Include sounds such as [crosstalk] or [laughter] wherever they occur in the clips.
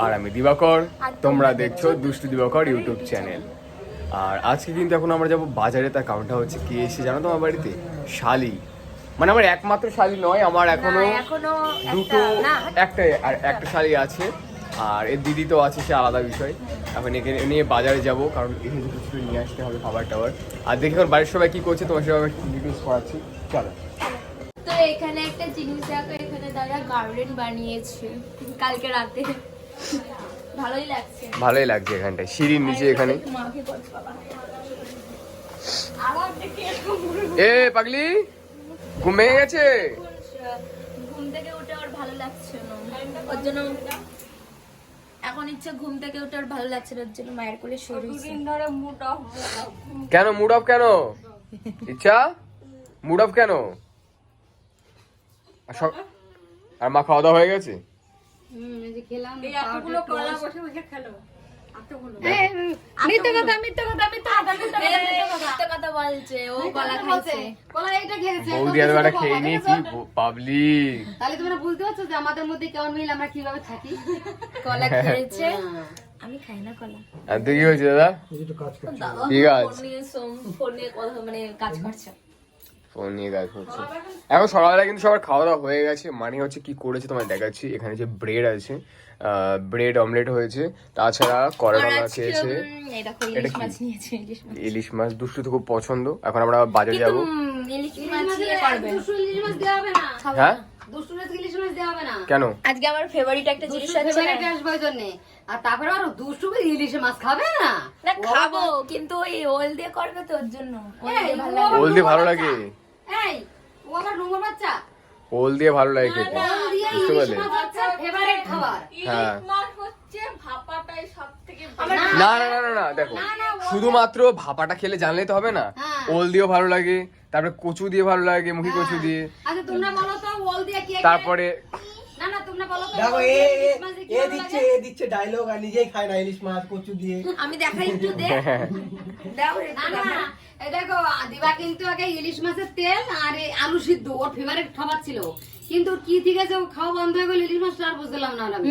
আর আমি দিবাকর। তোমরা দেখছ দুষ্টু দিবাকর ইউটিউব চ্যানেল। আর আজকে কিন্তু এখন আমরা যাব বাজারে তার কারণটা হচ্ছে কে এসে জানো তোমার বাড়িতে? শালি। মানে আমার একমাত্র শালি নয় আমার এখনও দুটো একটা- আর একটা শালি আছে আর এর দিদি তো আছে সে আলাদা বিষয়। এখন একে নিয়ে বাজারে যাব কারণ এখানে কিছু কিছু নিয়ে আসতে হবে খাবার টাবার। আর দেখি এখন বাড়ির সবাই কি করছে তোমার সবাই ডিটেলস করাচ্ছি চলো। তো এখানে একটা জিনিস দেখো এখানে দাদা গার্ডেন বানিয়েছে। কালকে রাতে। ভালোই লাগছে। ভালোই লাগছে এখানটায়। সিঁড়ির নিচে এখানে। এ পাগলি ঘুমিয়ে গেছে? ঘুম থেকে উঠে ওর ভালো লাগছে না। ওর জন্য এখন ইচ্ছে ঘুম থেকে উঠে ওর ভালো লাগছে না ওর জন্য মায়ের কোলে শুয়ে রয়েছে। কেন মুড অফ কেন? ইচ্ছা? মুড অফ কেন? আর মা খাওয়া দাওয়া হয়ে গেছে? আমাদের মধ্যে কেমন মিল আমরা কীভাবে থাকি। কলা খেয়েছে। আমি খাই না কলা। আর তুই কি হয়েছে দাদা? ঠিক আছে। ফোন নিয়ে সোম- ফোন নিয়ে কথা মানে কাজ করছে। ফোন নিয়ে কাজ করছে এখন সকালবেলা কিন্তু সবার খাওয়া দাওয়া হয়ে গেছে। মানে হচ্ছে কি করেছে তোমার দেখাচ্ছি। এখানে যে ব্রেড আছে ব্রেড অমলেট হয়েছে। তাছাড়া করলা খেয়েছে ইলিশ কি? মাছ নিয়েছে ইলিশ মাছ। ইলিশ দুষ্টু তো খুব পছন্দ। এখন আমরা বাজারে যাব। হ্যাঁ? কেন? আজকে আমার ফেভারিট একটা জিনিস আছে। আর তারপরে আরও দুশো ইলিশ মাছ খাবে না? না খাব কিন্তু ওই ওল দিয়ে করবে তো ওর জন্য। ওল দিয়ে ভালো লাগে। ওল দিয়ে ভালো লাগে। এই ও আমার নোংর বাচ্চা। ওল দিয়ে ভালো লাগে খেতে। বুঝতে পারলে? ফেভারিট খাবার। হ্যাঁ। না না না না না দেখো শুধুমাত্র ভাপাটা খেলে জানলেই তো হবে না। হ্যাঁ। ওল দিয়েও ভালো লাগে তারপরে কচু দিয়ে ভালো লাগে মুখি কচু দিয়ে। আচ্ছা তোমরা বলো তো তারপরে আমি দেখাই একটু দে। [laughs] দাও রে, না না না, এই দেখো দিবা কিন্তু আগে ইলিশ মাছের তেল আর আলু সিদ্ধ ওর ফেভারিট খাবার ছিল। কিন্তু কি ঠিক আছে ও খাওয়া বন্ধ হয়ে গেল ইলিশ মাছটা আর বুঝলাম না আমি।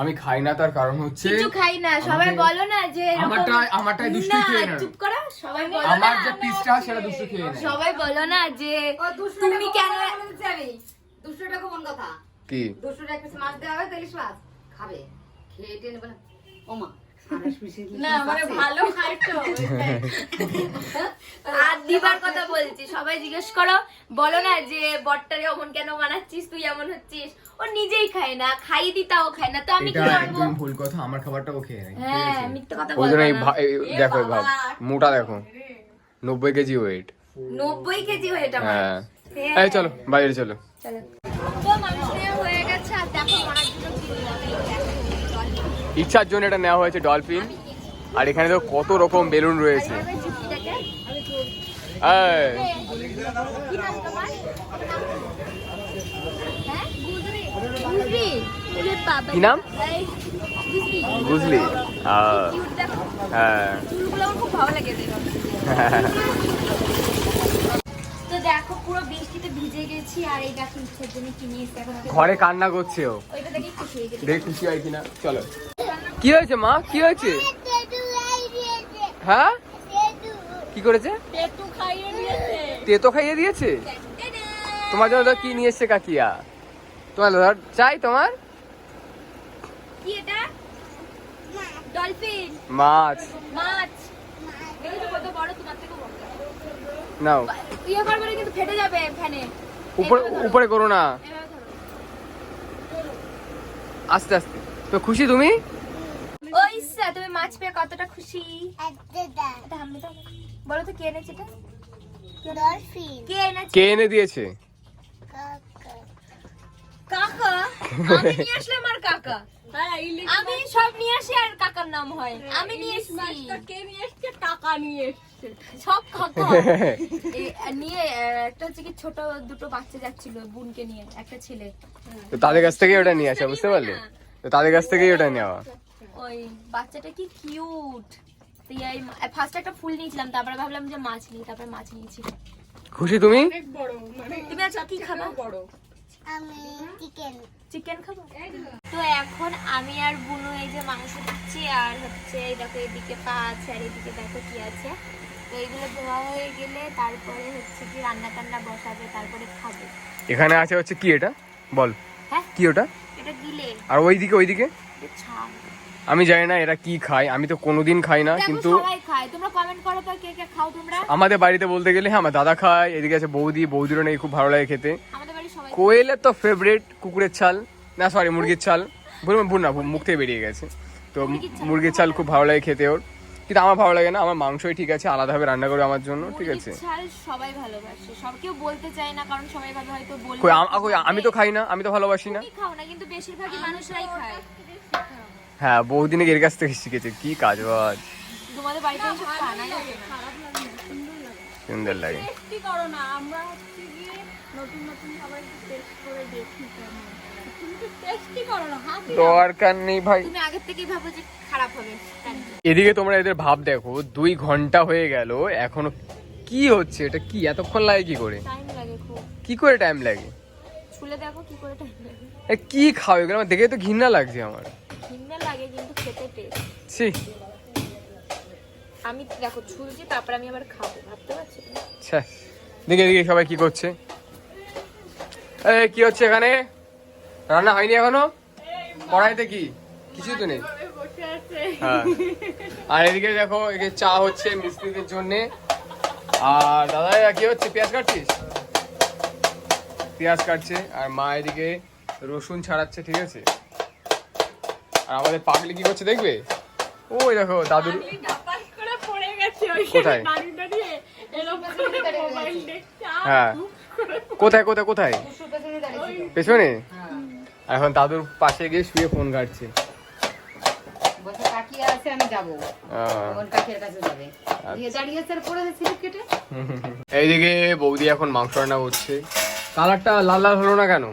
আমি খাই না তার কারণ হচ্ছে কিছু খাই না সবাই বলো না যে এরকম- আমারটাই- আমারটাই দুষ্টু খেয়ে নেয়। চুপ করো সবাই বলো আমার যে পিসটা সেটা দুষ্টু খেয়ে নেয়। সবাই বলো না যে তুমি কেন আমি দুশো টাকা কোন কথা। কি? দুশো টাকা পিস মাছ দেওয়া হবে মাছ খাবে। খেয়ে টেনে বলে ও মা না মানে ভালো আর দিবার কথা বলছি সবাই জিজ্ঞেস করো বলো না যে বটটারে অমন কেন বানাচ্ছিস তুই এমন হচ্ছিস? ও নিজেই খায় না খাই দি তাও খায় না তো আমি কি এটা ভুল কথা আমার খাবারটাও খেয়ে নেয়। হ্যাঁ? কথা না। দেখো ভাব মোটা দেখো নব্বই কেজি ওয়েট নব্বই কেজি ওয়েট এটা হ্যাঁ। এই চলো বাইরে চলো। ইচ্ছার জন্য এটা নেওয়া হয়েছে ডলফিন আর এখানে তো কত রকম বেলুন রয়েছে কি নাম হ্যাঁ? বুঝলি। হ্যাঁ [laughs] বৃষ্টিতে ভিজে গেছি আর এই দেখো ইচ্ছার জন্য কিনে এসে এখন ঘরে কান্না করছে ও। ওইটা দেখে খুশি হয়ে গেছি। দেখে খুশি হয় কিনা চলো। কি হয়েছে মা? কি হয়েছে? হ্যাঁ? কি করেছে? পেটু খাইয়ে দিয়েছে। তেতো খাইয়ে দিয়েছে? তোমার জন্য তো কি নিয়ে এসছে কাকিয়া? তোমার ধর চাই তোমার? কি এটা? ডলফিন। মাছ। মাছ। কত বড় তোমার থেকে নাও। ইয়ে করবে কিন্তু ফেটে যাবে ফ্যানে। উপরে উপরে করো না। আস্তে আস্তে। তো খুশি তুমি? ও ইসা তুমি মাছ পেয়ে কতটা খুশি। বলো তো কে এনেছে এটা? কে এনেছে? কে এনে দিয়েছে? কাকা। আমি নিয়ে আসলাম আর কাকা। আমি সব নিয়ে আসি আর কাকার নাম হয়। আমি নিয়ে এসেছি। কে নিয়ে এসছে? কাকা নিয়ে এসছে। সব কাকা [laughs] নিয়ে একটা হচ্ছে কি ছোট দুটো বাচ্চা যাচ্ছিল বোনকে নিয়ে একটা ছেলে। তো তাদের কাছ থেকেই ওটা নিয়ে আসা বুঝতে পারলে? তো তাদের কাছ থেকেই ওটা নেওয়া। ওই বাচ্চাটা কি কিউট ফার্স্ট একটা ফুল নিয়েছিলাম তারপরে ভাবলাম যে মাছ নিই তারপরে মাছ নিয়েছি। খুশি তুমি? তুমি আজকে কি খাবা? আমি চিকেন চিকেন খাব? তো এখন আমি আর বুনু এই যে মাংস দিচ্ছি আর হচ্ছে এই দেখো এদিকে পা আছে আর এদিকে দেখো কি আছে। তো এগুলো ধোয়া হয়ে গেলে তারপরে হচ্ছে কি রান্না টান্না বসাবে তারপরে খাবে। এখানে আছে হচ্ছে কি এটা? বল। হ্যাঁ? কি ওটা? এটা আর ওইদিকে ওইদিকে? আমি জানি না এরা কি খায় আমি তো কোনোদিন খাই না কিন্তু আমাদের বাড়িতে বলতে গেলে হ্যাঁ আমার দাদা খায় এদিকে আছে বৌদি বৌদিরও নেই খুব ভালো লাগে খেতে। কোয়েলের তো ফেভারিট কুকুরের ছাল। না সরি মুরগির ছাল। বলুন ভুল না মুখ থেকে বেরিয়ে গেছে। তো মুরগির ছাল খুব ভালো লাগে খেতে ওর। কিন্তু আমার ভালো লাগে না আমার মাংসই ঠিক আছে আলাদাভাবে রান্না করে আমার জন্য ঠিক আছে। সবাই ভালোবাসে সব কেউ বলতে চায় না কারণ সবাই ভাবে হয়তো বলবে। কই কই আমি তো খাই না আমি তো ভালোবাসি না। খাও না কিন্তু বেশিরভাগই মানুষরাই খায়। হ্যাঁ বৌদি নাকি এর কাছ থেকে শিখেছে কি কাজ বাজ। তোমাদের বাড়িতে খানা সুন্দর লাগে। টেস্টি করো না আমরা হচ্ছে নতুন নতুন খাবার টেস্ট করে দেখি কেমন। তুমি তো টেস্টি করো না হাত দরকার নেই ভাই। তুমি আগের থেকেই ভাবো যে খারাপ হবে এদিকে তোমরা এদের ভাব দেখো দুই ঘণ্টা হয়ে গেল এখনও কি হচ্ছে এটা কি এতক্ষণ লাগে কি করে? টাইম লাগে খুব। কি করে টাইম লাগে? ছুলে দেখো কি করে টাইম লাগে। এ কি খাও এগুলো? আমার দেখে তো ঘৃণা লাগছে আমার। ঘিন্না লাগে কিন্তু খেতে টেস্ট ছি। আমি দেখো ছুলছি তারপর আমি আবার খাব ভাবতে পারছি। দেখি এদিকে সবাই কি করছে? কি হচ্ছে এখানে? রান্না হয়নি এখনও? কড়াইতে কি? কিছুই তো নেই। হ্যাঁ। আর এদিকে দেখো এদিকে চা হচ্ছে মিস্ত্রিদের জন্য। আর দাদা কি হচ্ছে? পেঁয়াজ কাটছিস? পেঁয়াজ কাটছে। আর মা এদিকে রসুন ছাড়াচ্ছে ঠিক আছে? আর আমাদের পাগলি কি করছে দেখবে? ওই দেখো দাদুর কোথায়? হ্যাঁ। কোথায় কোথায় কোথায়? পেছনে? এখন দাদুর পাশে গিয়ে শুয়ে ফোন ঘাটছে। কেটে। এইদিকে বৌদি এখন মাংস রান্না করছে। কালারটা লাল লাল হলো না কেন?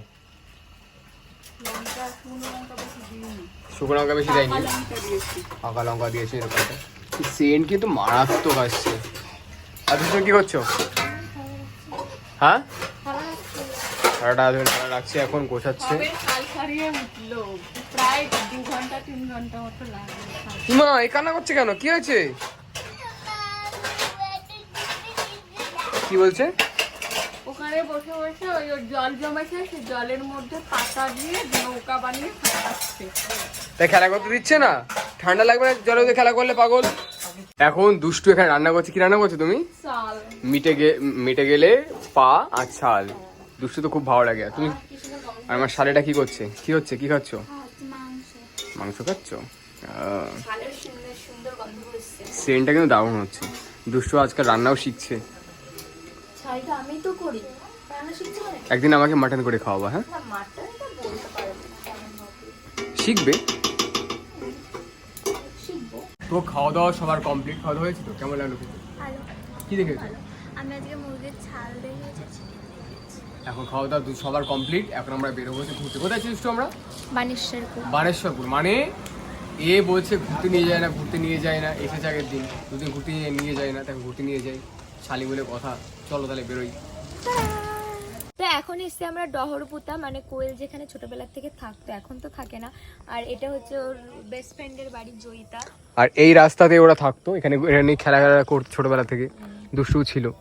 শুকনো লঙ্কা বেশি দেয়নি। পাকা লঙ্কা দিয়েছে এরকমটা সেন্ট কিন্তু মারাত্মক আসছে। আর তুমি কি করছ? হ্যাঁ? সারাটা আধ ঘণ্টা রাখছি এখন গোছাচ্ছে। কবে কাল ছাড়িয়ে উঠল। প্রায় দু ঘণ্টা তিন ঘণ্টা মতো মা এই কান্না করছে কেন? কি হয়েছে? কি বলছে? ওখানে বসে বসে ওই জল জমেছে সেই জলের মধ্যে পাতা দিয়ে নৌকা বানিয়ে খাটাচ্ছে তাই খেলা করতে দিচ্ছে না? ঠান্ডা লাগবে না জলে ওদের খেলা করলে পাগল? এখন দুষ্টু এখানে রান্না করছে। কি রান্না করছ তুমি? মিটে গে মিটে গেলে পা আর ছাল। দুষ্টু তো খুব ভালো লাগে। তুমি আর আমার শালেটা কি করছে? কি হচ্ছে? কি খাচ্ছ? মাংস খাচ্ছ? সেন্টটা কিন্তু দারুণ হচ্ছে। দুষ্টু আজকাল রান্নাও শিখছে। একদিন আমাকে মাটন করে খাওয়াবা হ্যাঁ। শিখবে? তো খাওয়া দাওয়া সবার কমপ্লিট খাওয়া দাওয়া হয়েছে তো? কেমন লাগল কি দেখেছ? আমি আজকে মুরগির ছাল দেখেছি এখন খাওয়া দাওয়া দু- সবার কমপ্লিট এখন আমরা বেরোবো হচ্ছে ঘুরতে। কোথায় ছিলিস আমরা? বানেশ্বরপুর। বানেশ্বরপুর। মানে এ বলছে ঘুরতে নিয়ে যায় না ঘুরতে নিয়ে যায় না। এসেছে আগের দিন। দুদিন ঘুরতে নিয়ে- নিয়ে যায় না তাকে ঘুরতে নিয়ে যাই শালি বলে কথা। চলো তাহলে বেরোই। তো এখন এসে আমরা ডহরপুতা মানে কোয়েল যেখানে ছোটবেলার থেকে থাকতো এখন তো থাকে না। আর এটা হচ্ছে ওর বেস্ট ফ্রেন্ডের বাড়ি জয়িতা। আর এই রাস্তাতে ওরা থাকতো। এখানে এখানে খেলা খেলা করতো ছোটবেলা থেকে। দুষ্টু ছিল।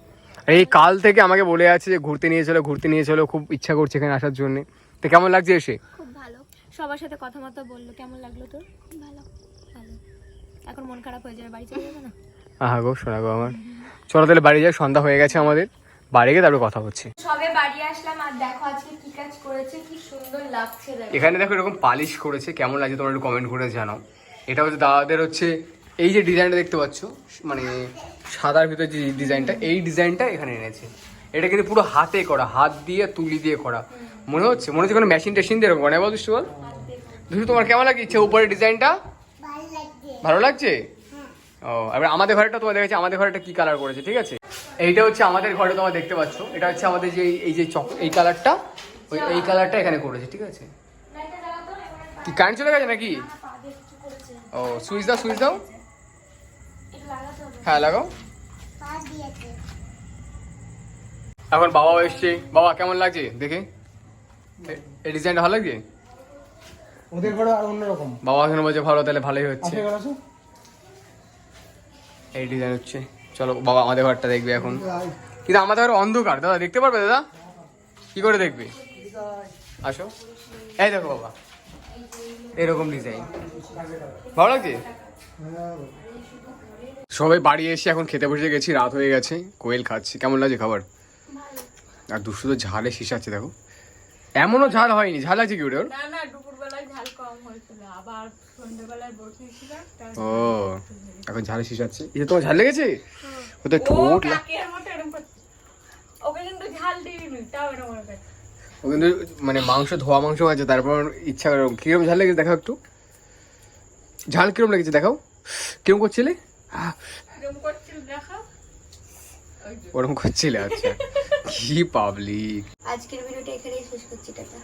এই কাল থেকে আমাকে বলে আছে যে ঘুরতে নিয়ে চলো ঘুরতে নিয়ে চলো খুব ইচ্ছা করছে এখানে আসার জন্য। তো কেমন লাগছে এসে? খুব ভালো। সবার সাথে কথা মতো বলল কেমন লাগল তোর? ভালো ভালো। এখন মন খারাপ হয়ে যাবে বাড়ি চলে যাবে না? আহা গো শোনা গো আমার। চলো তাহলে বাড়ি যাই সন্ধ্যা হয়ে গেছে আমাদের। বাড়ি গিয়ে তারপরে কথা হচ্ছে সবে বাড়ি আসলাম আর দেখো আজকে কি কাজ করেছে কি সুন্দর লাগছে এখানে দেখো এরকম পালিশ করেছে কেমন লাগছে তোমরা একটু কমেন্ট করে জানাও। এটা হচ্ছে দাদাদের হচ্ছে এই যে ডিজাইনটা দেখতে পাচ্ছ মানে সাদার ভিতরে যে ডিজাইনটা এই ডিজাইনটা এখানে এনেছে। এটা কিন্তু পুরো হাতে করা, হাত দিয়ে, তুলি দিয়ে করা। মনে হচ্ছে? মনে হচ্ছে কোনো মেশিন টেশিন দিয়ে এরকম বানায় বল দুষ্টু বল। দুষ্টু তোমার কেমন লাগছে উপরের ডিজাইনটা ভালো লাগছে? ও, এবার আমাদের ঘরেটা তোমার দেখেছি আমাদের ঘরেটা কি কালার করেছে, ঠিক আছে? এইটা হচ্ছে আমাদের ঘরে তোমার দেখতে পাচ্ছ, এটা হচ্ছে আমাদের যে এই- এই যে চক, এই কালারটা ওই, এই কালারটা এখানে করেছে, ঠিক আছে? কি কারেন্ট চলে গেছে নাকি? ও সুইচ দাও সুইচ দাও। হ্যাঁ লাগাও। এখন বাবা এসছে। বাবা কেমন লাগছে? দেখে। এই ডিজাইনটা ভালো লাগছে? ওদের ঘরে আর অন্যরকম। বাবা এখানে বলছে ভালো তাহলে ভালোই হচ্ছে। এই ডিজাইন হচ্ছে। চলো বাবা আমাদের ঘরটা দেখবে এখন। কিন্তু আমাদের ঘর অন্ধকার। দাদা দেখতে পারবে দাদা? কি করে দেখবে? আসো। এই দেখো বাবা। এরকম ডিজাইন। ভালো লাগছে? সবাই বাড়ি এসে এখন খেতে বসে গেছি রাত হয়ে গেছে কোয়েল খাচ্ছি। কেমন লাগছে খাবার? আর দুশো তো ঝালে শীষ আছে দেখো। এমনও ঝাল হয়নি ঝাল আছে কি ওটা ওর? না না দুপুরবেলায় ঝাল কম হয়েছিল। আবার সন্ধ্যেবেলায় বসেছিলাম তার ও এখন ঝালে শীষ আছে? এটা তোমার ঝাল লেগেছে? ও তো ঠোঁট। ও কিন্তু মানে মাংস ধোয়া মাংস আছে তারপর ইচ্ছা করে কিরম ঝাল লেগেছে দেখাও একটু। ঝাল কিরম লেগেছে দেখাও। কিরম করছিলে? ওরম করছিলে আচ্ছা। কি পাবলিক আজকের ভিডিওটা এখানেই শেষ করছি টাটা।